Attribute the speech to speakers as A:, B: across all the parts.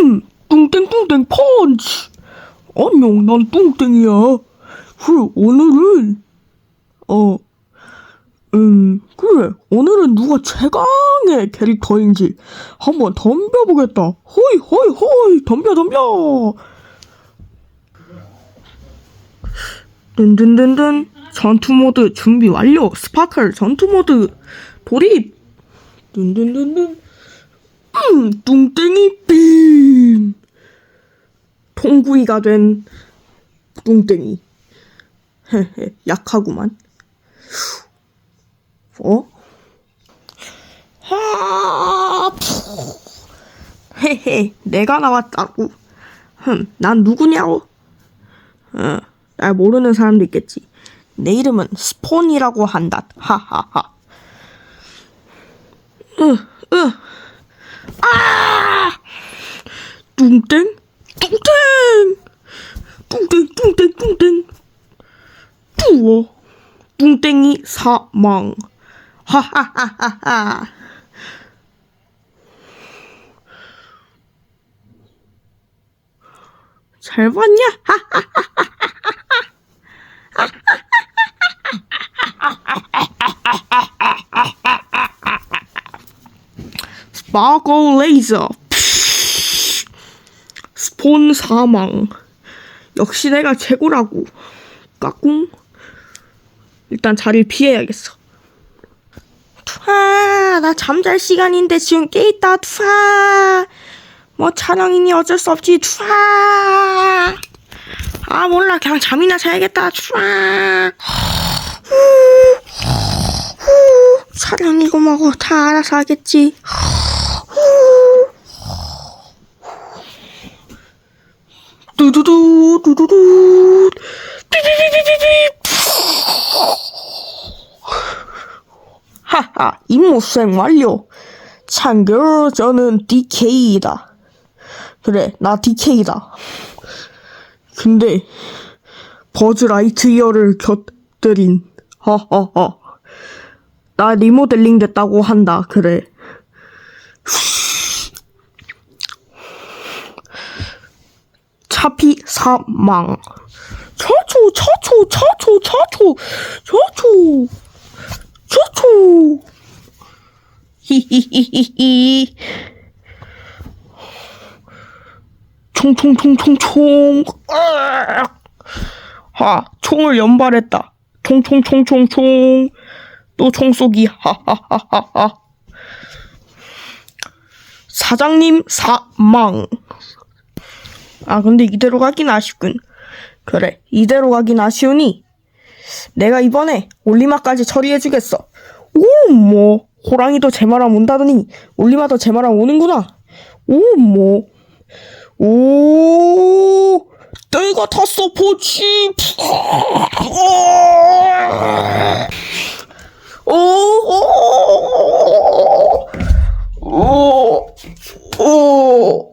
A: 음, 뚱땡뚱땡 펀치. 안녕, 난 뚱땡이야. 그래, 오늘은, 어, 음, 그래, 오늘은 누가 최강의 캐릭터인지 한번 덤벼보겠다. 호이, 호이, 호이, 덤벼, 덤벼. 든든든든, 전투 모드 준비 완료. 스파클 전투 모드 돌입. 든든든든. 음, 뚱땡이 빔. 통구이가 된 뚱땡이. 헤헤, 약하구만. 어? 헤헤, 내가 나왔다고. 흠, 난 누구냐고? 어, 날 모르는 사람도 있겠지. 내 이름은 스폰이라고 한다. 하하하. 으, 으. 아! 뚱땡? 뚱땡! 뚱땡, 뚱땡, 뚱땡. 뚜어. 뚱땡이 사망. 하하하하하. 잘 봤냐? 스 파클 레이저. 스폰 사망. 역시 내가 최고라고. 까꿍. 일단 자리를 피해야겠어. 투하, 나 잠잘 시간인데 지금 깨 있다. 투하. 뭐 촬영이니 어쩔 수 없지. 투하. 아 몰라 그냥 잠이나 자야겠다. 투하. 촬영이고 뭐고 다 알아서 하겠지. 두두두 두두두 삐삐삐삐삐 하하 임무 수행 완료 참고로 저는 DK이다 그래 나 DK다 근데 버즈 라이트이어를 곁들인 허허허 나 리모델링 됐다고 한다 그래 차피 사망. 차초 차초 차초 차초 차초 차초. 히히히히히. 총총총총총. 하 총을 연발했다. 총총총총총. 또 총쏘기. 하하하하하. 사장님 사망 아 근데 이대로 가긴 아쉽군. 그래 이대로 가긴 아쉬우니 내가 이번에 올리마까지 처리해주겠어. 오 뭐 호랑이도 제 말하면 온다더니 올리마도 제 말하면 오는구나. 오 뭐. 오 내가 탔어 보치 오 오 오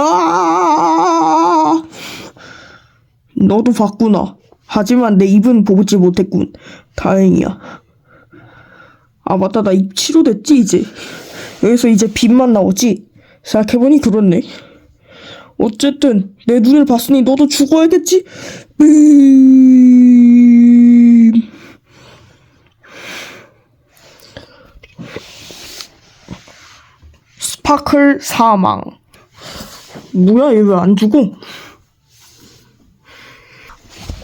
A: 아 하지만 내 입은 보지 못했군. 다행이야. 아 맞다 나 입 치료됐지 이제. 여기서 이제 빛만 나오지. 생각해보니 그렇네. 어쨌든 내 눈을 봤으니 너도 죽어야겠지. 빔. 스파클 사망. 뭐야 얘 왜 안 죽어?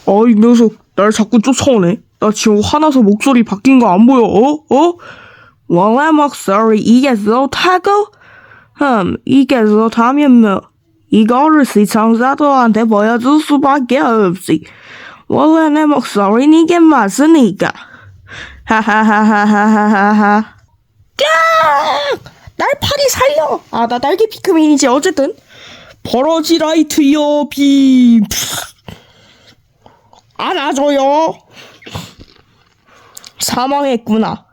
A: 어이 녀석 날 자꾸 쫓아오네. 나 지금 화나서 목소리 바뀐 거 안 보여? 어? 어? 원래 목소리 이게 좋다고? 흠 이게 좋다면 뭐 이거를 시청자들한테 보여줄 수밖에 없지. 원래 내 목소리는 이게 맞으니까. 하하하하하하하. 까! 날파리 살려! 아, 나 날개 피크민이지, 어쨌든. 버러지 라이트요, 빔. 안아줘요. 사망했구나.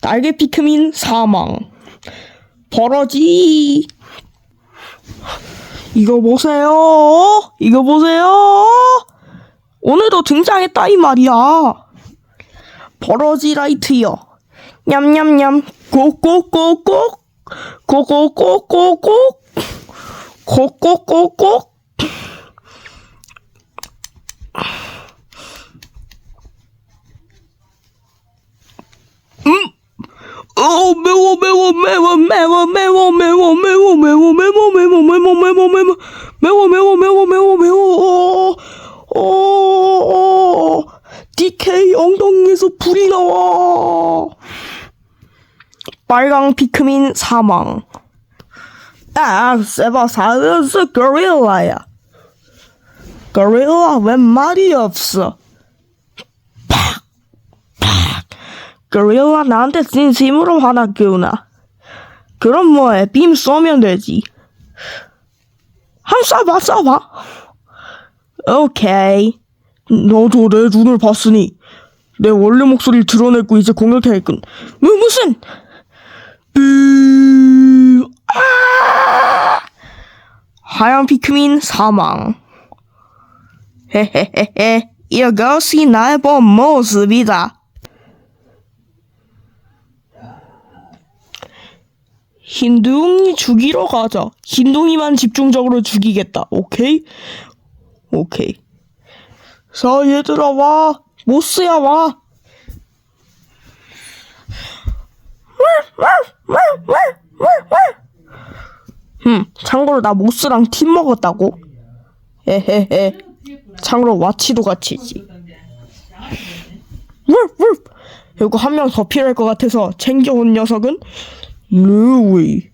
A: 날개 피크민 사망. 버러지. 이거 보세요. 이거 보세요. 오늘도 등장했다 이 말이야. 버러지 라이트요. 냠냠냠. 꼭꼭꼭꼭. 꼭꼭꼭꼭 꼭. 꼭꼭꼭꼭. 어 매워 매워 매워 매워 매워 매워 매워 매워 매워 매워 매워 매워 매워 매워 매워 매워 매워 매워 매워 어 DK 엉덩이에서 불이 나와 빨강 피크민 사망 아 세바사르스 고릴라야 고릴라 웬 말이 없어 고릴라 나한테 진심으로 화났구나. 그럼 뭐해, 빔 쏘면 되지. 한 쏴봐, 쏴봐. 오케이. 너도 내 눈을 봤으니, 내 원래 목소리를 드러내고 이제 공격해야겠군. 뭐, 무슨, 으, 아! 하얀 피크민 사망. 헤헤헤헤, 이것이 나의 본 모습이다. 흰둥이 죽이러 가자. 흰둥이만 집중적으로 죽이겠다. 오케이? 오케이. 자, 얘들아, 와. 모스야, 와. 음, 참고로 나 모스랑 팀 먹었다고. 에헤헤. 참고로 와치도 같이지. 이거 한명 더 필요할 것 같아서 챙겨온 녀석은 루이.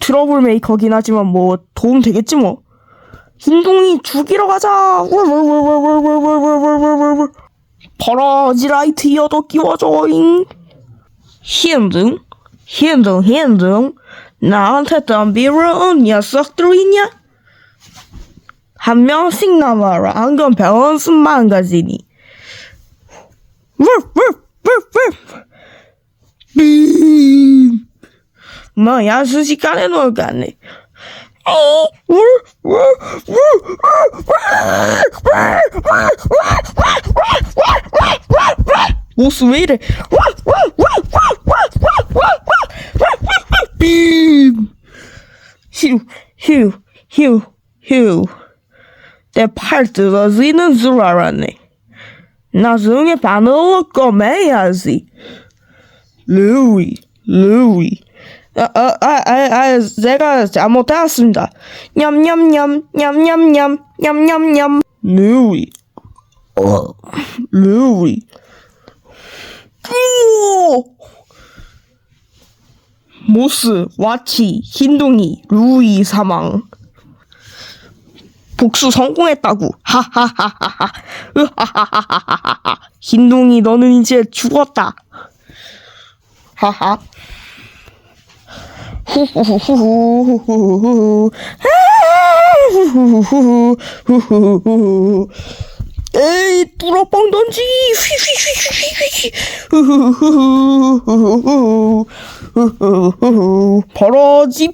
A: 트러블 메이커긴 하지만 뭐 도움 되겠지 뭐. 흰둥이 죽이러 가자. 버러지 라이트 이어도 끼워줘잉. 흰둥, 흰둥, 흰둥. 나한테 덤비러운 녀석들이냐? 한 명씩 남아라. 안건 배원순 망가지니. 빔. 뭐야 순식간에 놀겠네. 모스 왜 이래? 빔. 내 팔 뜯어지는 줄 알았네. 나중에 바늘로 꺼매야지. 루이, 루이. 아, 아, 아, 아, 아, 제가 잘못했습니다. 냠냠냠, 냠냠냠, 냠냠냠. 루이. 어, 루이. 오! 모스, 와치, 흰둥이, 루이 사망. 복수 성공했다고. 하하하하하. 으하하하하하. 흰둥이 너는 이제 죽었다. 하하. 후후후후후후후. 후후후후. 후후후후. 에이, 뚫어뻥 던지기. 휘휘휘휘휘휘. 후후후후후후. 후후후후. 버러지.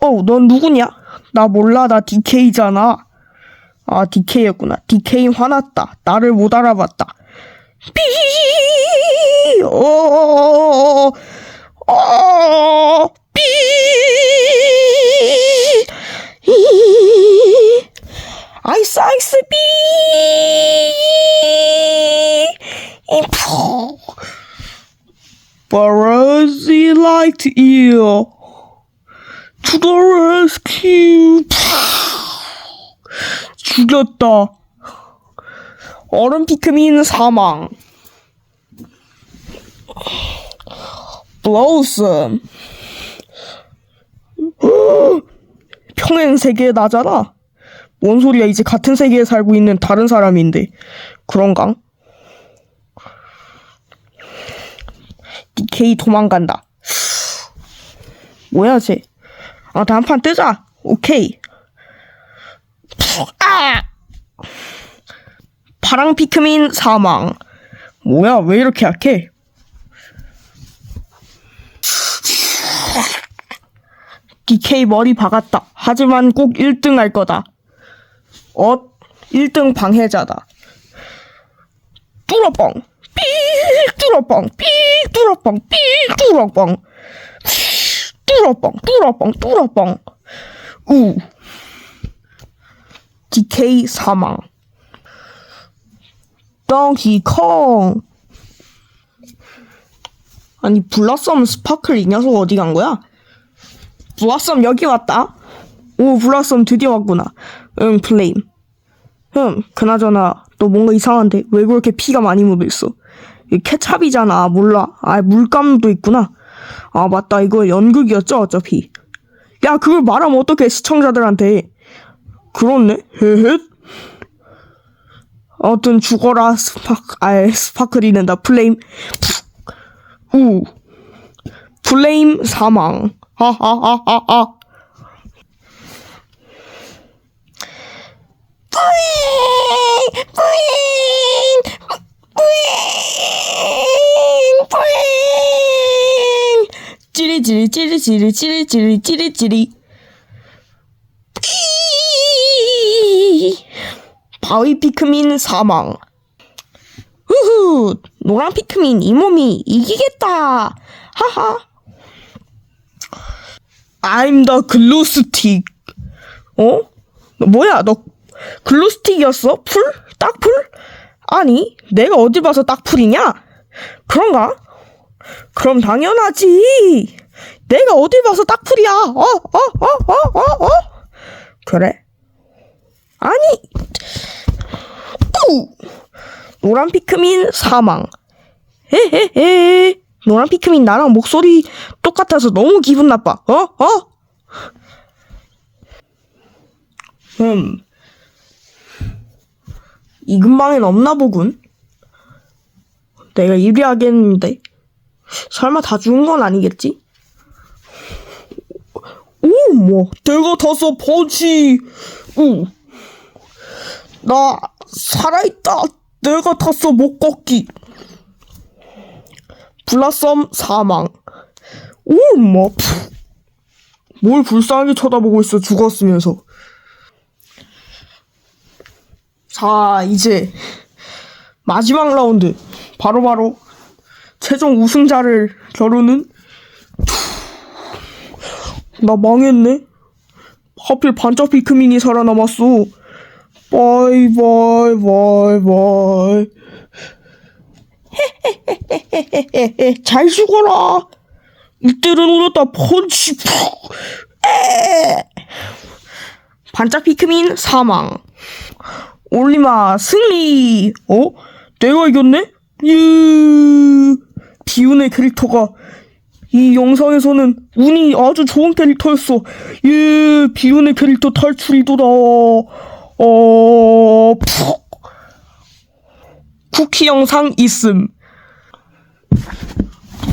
A: 어, 넌 누구냐? 나 몰라, 나 DK잖아. 아, DK였구나. DK 화났다. 나를 못 알아봤다. 삐! 어, 어, 삐! 이! 아이스, 아이스, 삐! 이, 푸! 버러지 라이트 이어. The rescue! 죽였다. 얼음 피크민 사망. 블로썸. 평행 세계에 나잖아. 뭔 소리야? 이제 같은 세계에 살고 있는 다른 사람인데. 그런가? DK 도망간다. 뭐야, 쟤? 아, 단판 뜨자. 오케이. 아! 파랑 피크민 사망. 뭐야, 왜 이렇게 약해? DK 머리 박았다. 하지만 꼭 1등 할 거다. 어? 1등 방해자다. 뚫어뻥. 삐 뚫어뻥. 삐 뚫어뻥. 삐 뚫어뻥. 뚫어뻥. 뚫어뻥. 뚫어뻥. 우. DK 사망. 덩키콩. 아니 블라썸 스파클 이 녀석 어디 간 거야? 블라썸 여기 왔다. 오 블라썸 드디어 왔구나. 응 플레임. 흠 그나저나 너 뭔가 이상한데 왜 그렇게 피가 많이 묻어있어? 이 케찹이잖아 몰라. 아 물감도 있구나. 아 맞다 이거 연극이었죠 어차피. 야 그걸 말하면 어떡해 시청자들한테. 그렇네. 헤헷. 아무튼 죽어라 스파크 아 스파클이 된다 플레임 우 플레임 사망 하하하하하 뿌잉 뿌잉 뿌잉 뿌잉 찌리찌리 찌리찌리 찌리찌리 삐 바위 피크민 사망. 후후, 노란 피크민 이 몸이 이기겠다. 하하. I'm the glue stick. 어? 너 뭐야? 너 글루 스틱이었어? 풀? 딱 풀? 아니, 내가 어디 봐서 딱 풀이냐? 그런가? 그럼 당연하지. 내가 어디 봐서 딱풀이야? 어, 어, 어, 어, 어, 어? 그래? 아니, 우! 노란 피크민 사망. 헤헤헤. 노란 피크민 나랑 목소리 똑같아서 너무 기분 나빠. 어? 어? 음. 이 근방엔 없나 보군. 내가 유리하겠는데. 설마 다 죽은 건 아니겠지? 오, 뭐, 내가 다섯 번치. 우. 나 살아있다. 내가 탔어 못 걷기. 블라썸 사망. 오, 뭐. 푸. 뭘 불쌍하게 쳐다보고 있어 죽었으면서. 자, 이제 마지막 라운드. 바로바로 최종 우승자를 겨루는 나 망했네. 하필 반짝 피크민이 살아남았어. 바이 바이 바이 바이 헤헤헤헤헤헤헤 잘 죽어라 이때는 울었다 펀치 푹 에. 반짝 피크민 사망 올리마 승리 어? 내가 이겼네? 유 비운의 캐릭터가 이 영상에서는 운이 아주 좋은 캐릭터였어 예 비운의 캐릭터 탈출이도다 어, 푹. 쿠키 영상 있음.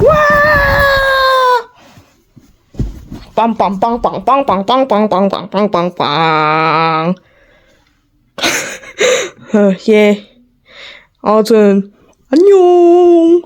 A: 와! 빰빰빵빵빵빵빵빵빵빵빵빵. 어, 예. 아무튼, 안녕.